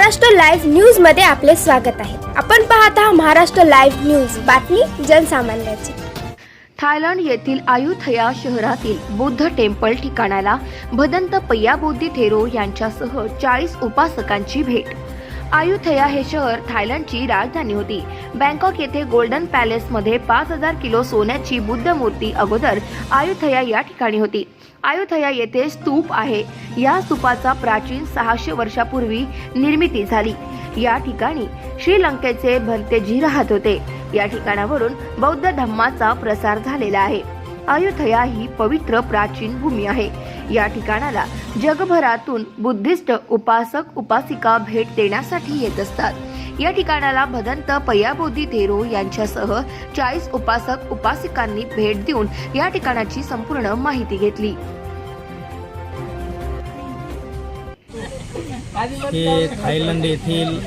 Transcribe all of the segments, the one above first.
Maharashtra live न्यूजमध्ये आपले स्वागत आहे. आपण पाहत आहात महाराष्ट्र लाईव्ह न्यूज. बातमी जनसामान्याची. थायलंड येथील आयुथया शहरातील बुद्ध टेम्पल ठिकाणाला भदंत पय्याबोधी थेरो यांच्यासह चाळीस उपासकांची भेट. आयुथया हे शहर थायलंडची राजधानी होती. बँकॉक येथे गोल्डन पॅलेसमध्ये पाच हजार किलो सोन्याची बुद्ध मूर्ती अगोदर आयुथया या ठिकाणी होती. आयुथया येथे स्तूप आहे. या स्तूपाचा प्राचीन सहाशे वर्षापूर्वी निर्मिती झाली. या ठिकाणी श्रीलंकेचे भंतेजी राहत होते. या ठिकाणावरून बौद्ध धम्माचा प्रसार झालेला आहे. अयोध्या ही पवित्र प्राचीन भूमी आहे. या ठिकाणाला जगभरातून बुद्धिस्ट उपासक उपासिका भेट देण्यासाठी येत असतात. या ठिकाणाला भदंत पय्याबोधी थेरो यांच्यासह चाळीस उपासक उपासिकांनी भेट देऊन या ठिकाणाची संपूर्ण माहिती घेतली. हे थायलंड येथील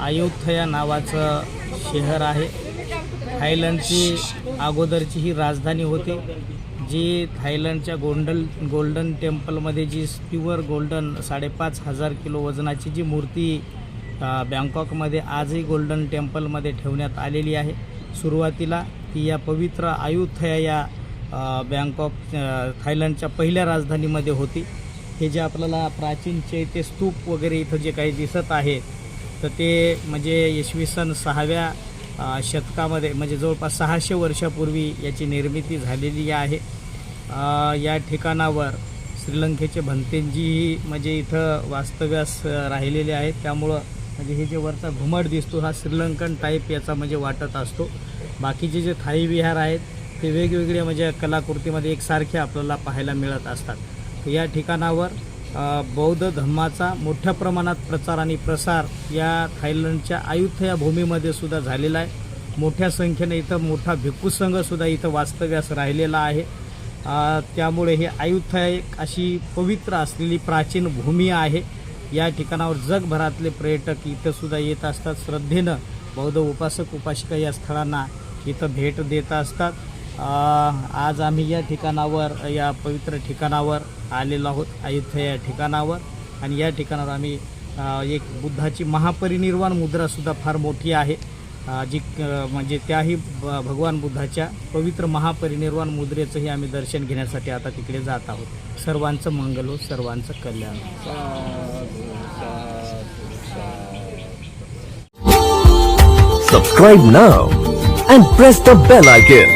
अयोध्या नावाचं शहर आहे. थायलंडची अगोदरची ही राजधानी होती. जी थायलंडच्या गोल्डन गोल्डन टेम्पलमध्ये जी प्युअर गोल्डन साडेपाच हजार किलो वजनाची जी मूर्ती बँकॉकमध्ये आजही गोल्डन टेम्पलमध्ये ठेवण्यात आलेली आहे. सुरुवातीला ती या पवित्र अयोध्या या बँकॉक थायलंडच्या पहिल्या राजधानीमध्ये होती. हे जे आपल्याला प्राचीन चैत्य स्तूप वगैरे इथं जे काही दिसत आहे तर ते म्हणजे इसवी सन सहाव्या शतकामध्ये म्हणजे जवळपास सहाशे वर्षापूर्वी याची निर्मिती झालेली आहे. या ठिकाणावर श्रीलंकेचे भंतेंजीही म्हणजे इथं वास्तव्यास राहिलेले आहेत. त्यामुळं म्हणजे हे जे वरचा घुमट दिसतो हा श्रीलंकन टाईप याचा म्हणजे वाटत असतो. बाकीचे जे थाई विहार आहेत ते वेगवेगळे म्हणजे कलाकृतीमध्ये एकसारखे आपल्याला पाहायला मिळत असतात. या ठिकाणावर बौद्ध धर्माचा मोठ्या प्रमाणात प्रचार आणि प्रसार या थायलंडच्या अयुथया भूमीमध्ये सुद्धा झालेला आहे. मोठ्या संख्येने इथं मोठा भिक्खू संघसुद्धा इथं वास्तव्यास राहिलेला आहे. त्यामुळे हे अयुथया एक अशी पवित्र असलेली प्राचीन भूमी आहे. या ठिकाणावर जगभरातले पर्यटक इथंसुद्धा येत असतात. श्रद्धेनं बौद्ध उपासक उपासिका या स्थळांना इथं भेट देत असतात. आज आम्ही या ठिकाणावर या पवित्र ठिकाणावर आलेलो आहोत अयोध्या या ठिकाणावर. आणि या ठिकाणावर आम्ही एक बुद्धाची महापरिनिर्वाण मुद्रासुद्धा फार मोठी आहे. जी म्हणजे त्याही भगवान बुद्धाच्या पवित्र महापरिनिर्वाण मुद्रेचंही आम्ही दर्शन घेण्यासाठी आता तिकडे जात आहोत. सर्वांचं मंगल हो सर्वांचं कल्याण subscribe Subscribe and press the bell bell.